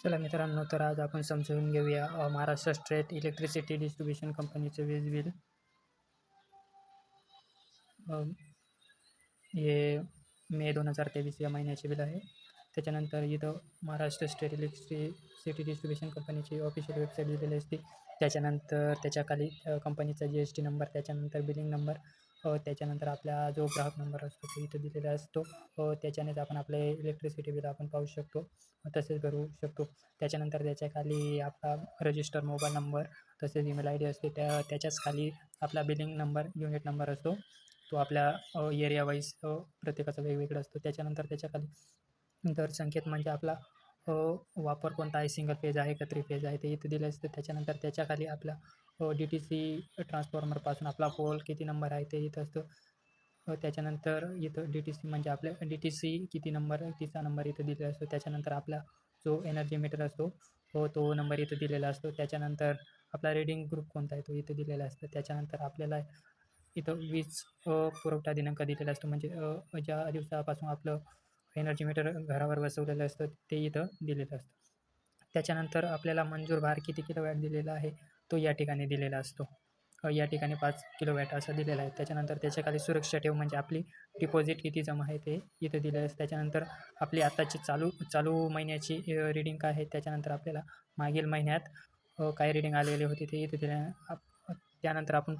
चला मित्रांनो तर आज आपण समजून घेऊया महाराष्ट्र स्टेट इलेक्ट्रिसिटी डिस्ट्रीब्युशन कंपनीचं वीज बिल. हे मे दोन हजार तेवीस या महिन्याचे बिल आहे. त्याच्यानंतर इथं महाराष्ट्र स्टेट इलेक्ट्रिसिटी डिस्ट्रीब्युशन कंपनीची ऑफिशियल वेबसाईट दिलेली असते. त्याच्यानंतर त्याच्याखाली कंपनीचा जी एस टी नंबर त्याच्यानंतर बिलिंग नंबर त्याच्यानंतर आपला जो ग्राहक नंबर असतो तो इथं दिलेला असतो. त्याच्यानेच आपण आपले इलेक्ट्रिसिटी बिल आपण पाहू शकतो. तसेच भरू शकतो. त्याच्यानंतर त्याच्याखाली आपला रजिस्टर मोबाईल नंबर तसेच ईमेल आय डी असते. त्या त्याच्याच खाली आपला बिलिंग नंबर युनिट नंबर असतो. तो आपल्या एरिया वाईज प्रत्येकाचा वेगवेगळा असतो. त्याच्यानंतर त्याच्याखाली दर संकेत म्हणजे आपला हो, वापर कोणता आहे सिंगल फेज आहे का थ्री फेज आहे ते इथं दिलं असतं. त्याच्यानंतर त्याच्याखाली आपला डी टी सी ट्रान्सफॉर्मरपासून आपला पोल किती नंबर आहे ते इथं असतं. हो, त्याच्यानंतर इथं डी टी सी म्हणजे आपल्या डी टी सी किती नंबर तिचा नंबर इथं दिलेला असतो. त्याच्यानंतर आपला जो एनर्जी मीटर असतो हो, तो तो नंबर इथं दिलेला असतो. त्याच्यानंतर आपला रीडिंग ग्रुप कोणता आहे तो इथं दिलेला असतो. त्याच्यानंतर आपल्याला इथं वीज पुरवठा दिनांक दिलेला असतो. म्हणजे ज्या दिवसापासून आपलं एनर्जी मीटर घरावर बसवलेलं असतं ते इथं दिलेलं असतं. त्याच्यानंतर आपल्याला मंजूर भार किती किलो वॅट दिलेला आहे तो या ठिकाणी दिलेला असतो. या ठिकाणी पाच किलो वॅट असा दिलेला आहे. त्याच्यानंतर त्याच्याखाली सुरक्षा ठेव म्हणजे आपली डिपॉझिट किती जमा आहे ते इथं दिलेलं असतं. त्याच्यानंतर आपली आत्ताची चालू चालू महिन्याची रिडिंग काय आहे त्याच्यानंतर आपल्याला मागील महिन्यात काय रिडिंग आलेली होती ते इथं दिल्या त्यानंतर आपण